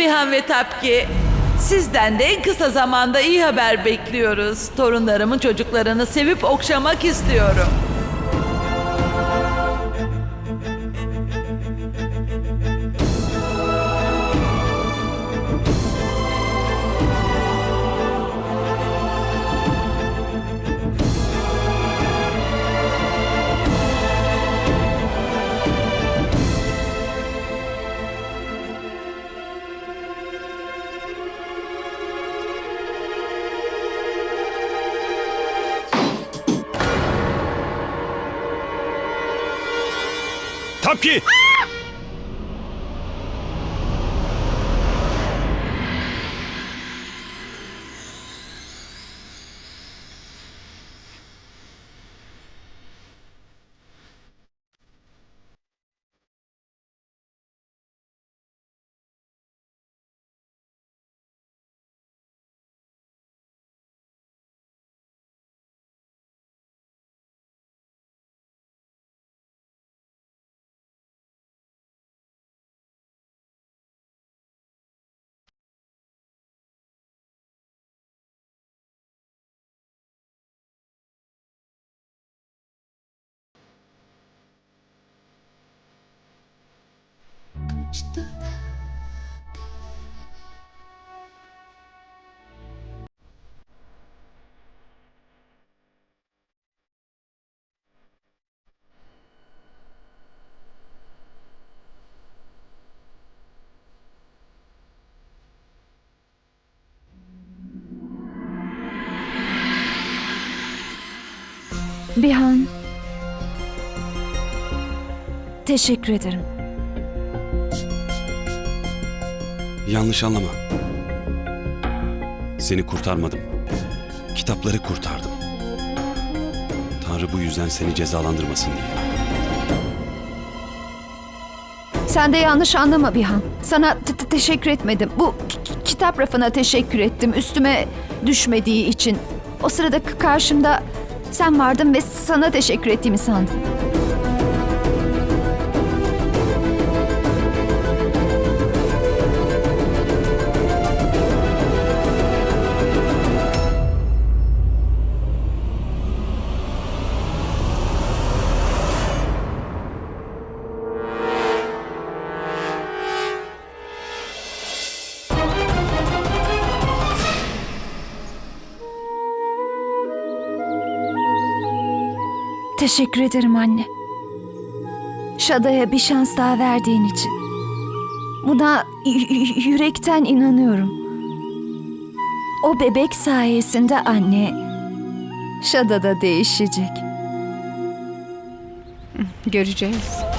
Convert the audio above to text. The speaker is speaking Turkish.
Evet ve Tapki. Sizden de en kısa zamanda iyi haber bekliyoruz. Torunlarımın çocuklarını sevip okşamak istiyorum. 다피! Bihan. Teşekkür ederim. Yanlış anlama. Seni kurtarmadım. Kitapları kurtardım. Tanrı bu yüzden seni cezalandırmasın diye. Sen de yanlış anlama Bihan. Sana te- te- teşekkür etmedim. Bu ki- ki- kitap rafına teşekkür ettim. Üstüme düşmediği için. O sırada karşımda sen vardın ve sana teşekkür ettiğimi sandım. Teşekkür ederim anne. Şada'ya bir şans daha verdiğin için. Buna yürekten inanıyorum. O bebek sayesinde anne Şada da değişecek. Göreceğiz.